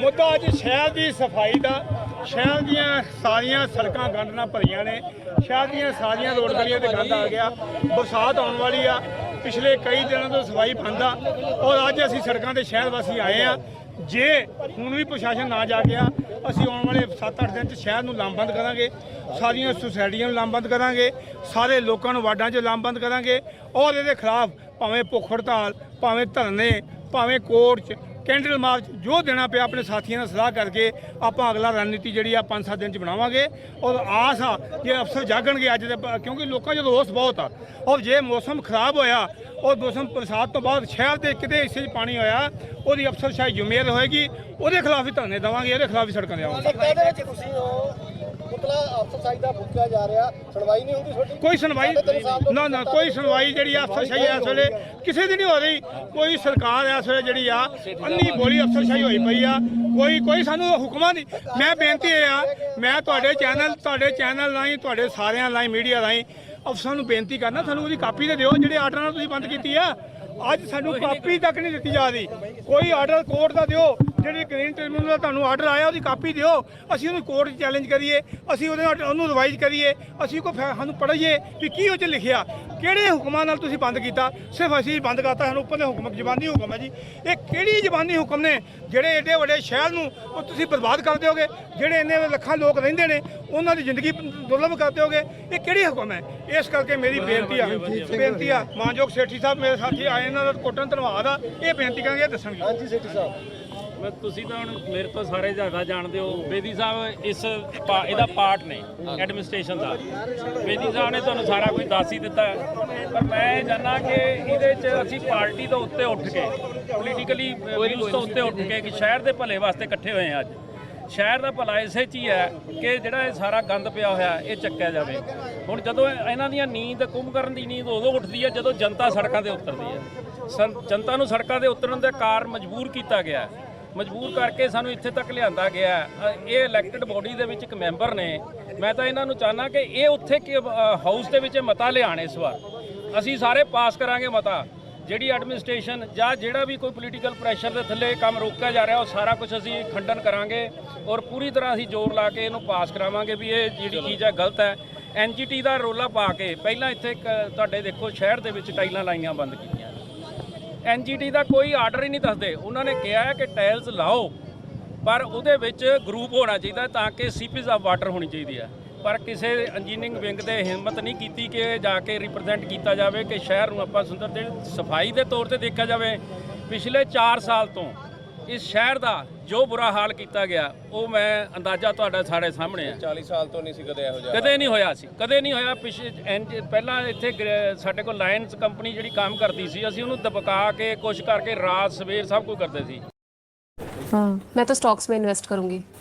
ਮੁੱਦਾ ਅੱਜ ਸ਼ਹਿਰ ਦੀ ਸਫ਼ਾਈ ਦਾ, ਸ਼ਹਿਰ ਦੀਆਂ ਸਾਰੀਆਂ ਸੜਕਾਂ ਗੰਦ ਨਾਲ ਭਰੀਆਂ ਨੇ, ਸ਼ਹਿਰ ਦੀਆਂ ਸਾਰੀਆਂ ਰੋਡ ਗਲੀਆਂ ਤੇ ਗੰਦ ਆ ਗਿਆ, ਬਰਸਾਤ ਆਉਣ ਵਾਲੀ ਆ, ਪਿਛਲੇ ਕਈ ਦਿਨਾਂ ਤੋਂ ਸਫ਼ਾਈ ਬੰਦ ਆ, ਔਰ ਅੱਜ ਅਸੀਂ ਸੜਕਾਂ ਤੇ ਸ਼ਹਿਰ ਵਾਸੀ ਆਏ ਆ ਜੇ ਹੁਣ ਵੀ ਪ੍ਰਸ਼ਾਸਨ ਨਾ ਜਾ ਗਿਆ ਅਸੀਂ ਆਉਣ ਵਾਲੇ 7-8 ਦਿਨ ਚ ਸ਼ਹਿਰ ਨੂੰ ਲਾਮਬੰਦ ਕਰਾਂਗੇ, ਸਾਰੀਆਂ ਸੁਸਾਇਟੀਆਂ ਨੂੰ ਲਾਮਬੰਦ ਕਰਾਂਗੇ, ਸਾਰੇ ਲੋਕਾਂ ਨੂੰ ਵਾਰਡਾਂ 'ਚ ਲਾਮਬੰਦ ਕਰਾਂਗੇ ਔਰ ਇਹਦੇ ਖਿਲਾਫ ਭਾਵੇਂ ਭੁੱਖ ਹੜਤਾਲ, ਭਾਵੇਂ ਧਰਨੇ, ਭਾਵੇਂ ਕੋਰਟ 'ਚ ਕੈਂਡਲ ਮਾਰਚ ਜੋ ਦੇਣਾ ਪਿਆ ਆਪਣੇ ਸਾਥੀਆਂ ਨਾਲ ਸਲਾਹ ਕਰਕੇ ਆਪਾਂ ਅਗਲਾ ਰਣਨੀਤੀ ਜਿਹੜੀ ਆ 5-7 ਦਿਨ ਚ ਬਣਾਵਾਂਗੇ। ਔਰ ਆਸ ਆ ਜੇ ਅਫਸਰ ਜਾਗਣਗੇ ਅੱਜ ਦੇ ਕਿਉਂਕਿ ਲੋਕਾਂ 'ਚ ਰੋਸ ਬਹੁਤ ਆ। ਔਰ ਜੇ ਮੌਸਮ ਖਰਾਬ ਹੋਇਆ ਔਰ ਮੌਸਮ ਬਰਸਾਤ ਤੋਂ ਬਾਅਦ ਸ਼ਹਿਰ ਦੇ ਕਿਤੇ ਹਿੱਸੇ 'ਚ ਪਾਣੀ ਹੋਇਆ ਉਹਦੀ ਅਫਸਰ ਸ਼ਾਇਦ ਜ਼ਿੰਮੇਵਾਰ ਹੋਏਗੀ। ਉਹਦੇ ਖਿਲਾਫ ਹੀ ਧਰਨੇ ਦੇਵਾਂਗੇ ਇਹਦੇ ਖਿਲਾਫ ਹੀ ਸੜਕਾਂ ਤੇ ਆਵਾਂਗੇ। ਤੁਸੀਂ ਹੋ ਪੁਤਲਾ ਅਫਸਰਸ਼ਾਹੀ ਦਾ ਫੁੱਕਿਆ ਜਾ ਰਿਹਾ ਸੁਣਵਾਈ ਨਹੀਂ ਹੁੰਦੀ ਤੁਹਾਡੀ? ਕੋਈ ਸੁਣਵਾਈ ਨਾ ਨਾ ਕੋਈ ਸੁਣਵਾਈ ਜਿਹੜੀ ਆ ਅਫਸਰਸ਼ਾਹੀ ਇਸ ਵੇਲੇ। ਕਿਸੇ ਦੀ ਨਹੀਂ ਹੋ ਰਹੀ। ਕੋਈ ਸਰਕਾਰ ਇਸ ਵੇਲੇ ਜਿਹੜੀ ਆ ਅੰਨੀ ਬੋਲੀ ਅਫਸਰਸ਼ਾਹੀ ਹੋਈ ਪਈ ਆ, ਕੋਈ ਕੋਈ ਸਾਨੂੰ ਹੁਕਮਾਂ ਦੀ ਮੈਂ ਬੇਨਤੀ ਇਹ ਆ, ਮੈਂ ਤੁਹਾਡੇ ਚੈਨਲ ਤੁਹਾਡੇ ਚੈਨਲ ਰਾਹੀਂ, ਤੁਹਾਡੇ ਸਾਰਿਆਂ ਰਾਹੀਂ, ਮੀਡੀਆ ਰਾਹੀਂ ਅਫਸਰਾਂ ਨੂੰ ਬੇਨਤੀ ਕਰਨਾ, ਸਾਨੂੰ ਉਹਦੀ ਕਾਪੀ ਤੇ ਦਿਓ, ਜਿਹੜੇ ਆਰਡਰ ਨਾਲ ਤੁਸੀਂ ਬੰਦ ਕੀਤੀ ਆ। ਅੱਜ ਸਾਨੂੰ ਕਾਪੀ ਤੱਕ ਨਹੀਂ ਦਿੱਤੀ ਜਾ ਰਹੀ। ਕੋਈ ਆਰਡਰ ਕੋਰਟ ਦਾ ਦਿਓ ਜਿਹੜੀ ਗ੍ਰੀਨ ਟ੍ਰਿਬਿਊਨਲ ਦਾ ਤੁਹਾਨੂੰ ਆਰਡਰ ਆਇਆ ਉਹਦੀ ਕਾਪੀ ਦਿਓ। ਅਸੀਂ ਉਹਨੂੰ ਕੋਰਟ 'ਚ ਚੈਲੰਜ ਕਰੀਏ ਅਸੀਂ ਉਹਦੇ ਨਾਲ ਉਹਨੂੰ ਰਿਵਾਈਜ਼ ਕਰੀਏ ਅਸੀਂ ਕੋ ਸਾਨੂੰ ਪੜ੍ਹੀਏ ਵੀ ਕੀ ਉਹ 'ਚ ਲਿਖਿਆ। ਕਿਹੜੇ ਹੁਕਮਾਂ ਨਾਲ ਤੁਸੀਂ ਬੰਦ ਕੀਤਾ? ਸਿਰਫ ਅਸੀਂ ਬੰਦ ਕਰਤਾ ਸਾਨੂੰ ਉੱਪਰ ਦੇ ਹੁਕਮ ਜ਼ਬਾਨੀ ਹੁਕਮ ਹੈ ਜੀ। ਇਹ ਕਿਹੜੀ ਜ਼ਬਾਨੀ ਹੁਕਮ ਨੇ? ਜਿਹੜੇ ਏਡੇ ਵੱਡੇ ਸ਼ਹਿਰ ਨੂੰ ਉਹ ਤੁਸੀਂ ਬਰਬਾਦ ਕਰ ਦਿਓਗੇ ਜਿਹੜੇ ਇੰਨੇ ਲੱਖਾਂ ਲੋਕ ਰਹਿੰਦੇ ਨੇ ਉਹਨਾਂ ਦੀ ਜ਼ਿੰਦਗੀ ਦੁਰਲਭ ਕਰ ਦਿਓਗੇ। ਇਹ ਕਿਹੜੀ ਹੁਕਮ ਹੈ? ਇਸ ਕਰਕੇ ਮੇਰੀ ਬੇਨਤੀ ਆ ਬੇਨਤੀ ਆ ਮਾਨਯੋਗ ਸੇਠੀ ਸਾਹਿਬ ਮੇਰੇ ਸਾਥੀ ਆਏ ਇਹਨਾਂ ਦਾ ਕੋਟਨ ਧੰਨਵਾਦ ਆ। ਇਹ ਬੇਨਤੀ ਕਰਾਂਗੇ ਦੱਸਣਗੇ। ਹਾਂਜੀ ਸੇਠੀ ਸਾਹਿਬ। ਮੈਂ ਤੁਸੀਂ ਤਾਂ ਹੁਣ ਮੇਰੇ ਤੋਂ ਸਾਰੇ ਜ਼ਿਆਦਾ ਜਾਣਦੇ ਹੋ। ਬੇਦੀ ਸਾਹਿਬ ਇਸ ਪਾ- ਇਹਦਾ ਪਾਰਟ ਨੇ ਐਡਮਿਨਿਸਟ੍ਰੇਸ਼ਨ ਦਾ। ਬੇਦੀ ਸਾਹਿਬ ਨੇ ਤੁਹਾਨੂੰ ਸਾਰਾ ਕੁਝ ਦੱਸ ਹੀ ਦਿੱਤਾ। ਹੈ। ਪਰ ਮੈਂ ਇਹ ਜਾਣਨਾ ਕਿ ਇਹਦੇ 'ਚ ਅਸੀਂ ਪਾਰਟੀ ਤੋਂ ਉੱਤੇ ਉੱਠ ਕੇ ਪੋਲੀਟੀਕਲੀ ਵਿਊਜ਼ ਤੋਂ ਉੱਤੇ ਉੱਠ ਕੇ ਕਿ ਸ਼ਹਿਰ ਦੇ ਭਲੇ ਵਾਸਤੇ ਇਕੱਠੇ ਹੋਏ ਹਾਂ ਅੱਜ। ਸ਼ਹਿਰ ਦਾ ਭਲਾ ਇਸੇ 'ਚ ਹੀ ਹੈ ਕਿ ਜਿਹੜਾ ਇਹ ਸਾਰਾ ਗੰਦ ਪਿਆ ਹੋਇਆ ਇਹ ਚੱਕਿਆ ਜਾਵੇ। ਹੁਣ ਜਦੋਂ ਇਹਨਾਂ ਦੀਆਂ ਨੀਂਦ ਕੁੰਭਕਰਨ ਦੀ ਨੀਂਦ ਉਦੋਂ ਉੱਠਦੀ ਹੈ ਜਦੋਂ ਜਨਤਾ ਸੜਕਾਂ ਤੇ ਉਤਰਦੀ ਹੈ। ਸੰ- ਜਨਤਾ ਨੂੰ ਸੜਕਾਂ ਤੇ ਉਤਰਨ ਦੇ ਕਾਰਨ ਮਜਬੂਰ ਕੀਤਾ ਗਿਆ ਹੈ। ਮਜਬੂਰ ਕਰਕੇ ਸਾਨੂੰ ਇੱਥੇ ਤੱਕ ਲਿਆਂਦਾ ਗਿਆ ਇਹ ਇਲੈਕਟਿਡ ਬੋਡੀ ਦੇ ਵਿੱਚ ਇੱਕ ਮੈਂਬਰ ਨੇ। ਮੈਂ ਤਾਂ ਇਹਨਾਂ ਨੂੰ ਚਾਹਨਾ ਕਿ ਇਹ ਉੱਥੇ ਕਿ ਹਾਊਸ ਦੇ ਵਿੱਚ ਮਤਾ ਲਿਆਣ ਇਸ ਵਾਰ। ਅਸੀਂ ਸਾਰੇ ਪਾਸ ਕਰਾਂਗੇ ਮਤਾ। ਜਿਹੜੀ ਐਡਮਿਨਿਸਟ੍ਰੇਸ਼ਨ ਜਾਂ ਜਿਹੜਾ ਵੀ ਕੋਈ ਪੋਲੀਟੀਕਲ ਪ੍ਰੈਸ਼ਰ ਦੇ ਥੱਲੇ ਕੰਮ ਰੋਕਿਆ ਜਾ ਰਿਹਾ, ਉਹ ਸਾਰਾ ਕੁਝ ਅਸੀਂ ਖੰਡਨ ਕਰਾਂਗੇ ਔਰ ਪੂਰੀ ਤਰ੍ਹਾਂ ਅਸੀਂ ਜ਼ੋਰ ਲਾ ਕੇ ਇਹਨੂੰ ਪਾਸ ਕਰਾਵਾਂਗੇ ਵੀ ਇਹ ਜਿਹੜੀ ਚੀਜ਼ ਹੈ ਗਲਤ ਹੈ। ਐਨਜੀਟੀ ਦਾ ਰੋਲਾ ਪਾ ਕੇ ਪਹਿਲਾਂ ਇੱਥੇ ਇੱਕ ਤੁਹਾਡੇ ਦੇਖੋ ਸ਼ਹਿਰ ਦੇ ਵਿੱਚ ਟਾਈਲਾਂ ਲਾਈਆਂ ਬੰਦ ਕੀਤੀਆਂ। ਐਨਜੀਟੀ ਦਾ ਕੋਈ ਆਰਡਰ ਹੀ ਨਹੀਂ ਦੱਸਦੇ। ਉਹਨਾਂ ਨੇ ਕਿਹਾ ਹੈ ਕਿ ਟਾਇਲਸ ਲਾਓ, ਪਰ ਉਹਦੇ ਵਿੱਚ ਗਰੁੱਪ ਹੋਣਾ ਚਾਹੀਦਾ ਤਾਂ ਕਿ ਸੀਪੀਜ਼ ਆਫ ਵਾਟਰ ਹੋਣੀ ਚਾਹੀਦੀ ਹੈ। ਪਰ ਕਿਸੇ ਇੰਜੀਨੀਅਰਿੰਗ ਵਿੰਗ ਦੇ ਹਿੰਮਤ ਨਹੀਂ ਕੀਤੀ ਕਿ ਜਾ ਕੇ ਰਿਪਰੈਜ਼ੈਂਟ ਕੀਤਾ ਜਾਵੇ ਕਿ ਸ਼ਹਿਰ ਨੂੰ ਆਪਾਂ ਸੁੰਦਰ ਦੇ ਸਫ਼ਾਈ ਦੇ ਤੌਰ ਤੇ ਦੇਖਿਆ ਜਾਵੇ। ਪਿਛਲੇ 4 ਸਾਲ ਤੋਂ ਇਸ ਸ਼ਹਿਰ ਦਾ ਜੋ ਬੁਰਾ ਹਾਲ ਕੀਤਾ ਗਿਆ ਉਹ ਮੈਂ ਅੰਦਾਜ਼ਾ ਤੁਹਾਡਾ ਸਾਡੇ ਸਾਹਮਣੇ ਆ। 40 ਸਾਲ ਤੋਂ ਨਹੀਂ ਸੀ ਕਦੇ ਇਹੋ ਜਿਹਾ ਕਦੇ ਨਹੀਂ ਹੋਇਆ ਸੀ। ਕਦੇ ਨਹੀਂ ਹੋਇਆ। ਪਿਛੇ ਪਹਿਲਾਂ ਇੱਥੇ ਸਾਡੇ ਕੋਲ ਲਾਇਨਸ ਕੰਪਨੀ ਜਿਹੜੀ ਕੰਮ ਕਰਦੀ ਸੀ ਅਸੀਂ ਉਹਨੂੰ ਦਬਕਾ ਕੇ ਕੋਸ਼ਿਸ਼ ਕਰਕੇ ਰਾਤ ਸਵੇਰ ਸਭ ਕੁਝ ਕਰਦੇ ਸੀ। ਹਾਂ ਮੈਂ ਤਾਂ ਸਟਾਕਸ ਮੇ ਇਨਵੈਸਟ ਕਰੂੰਗੀ।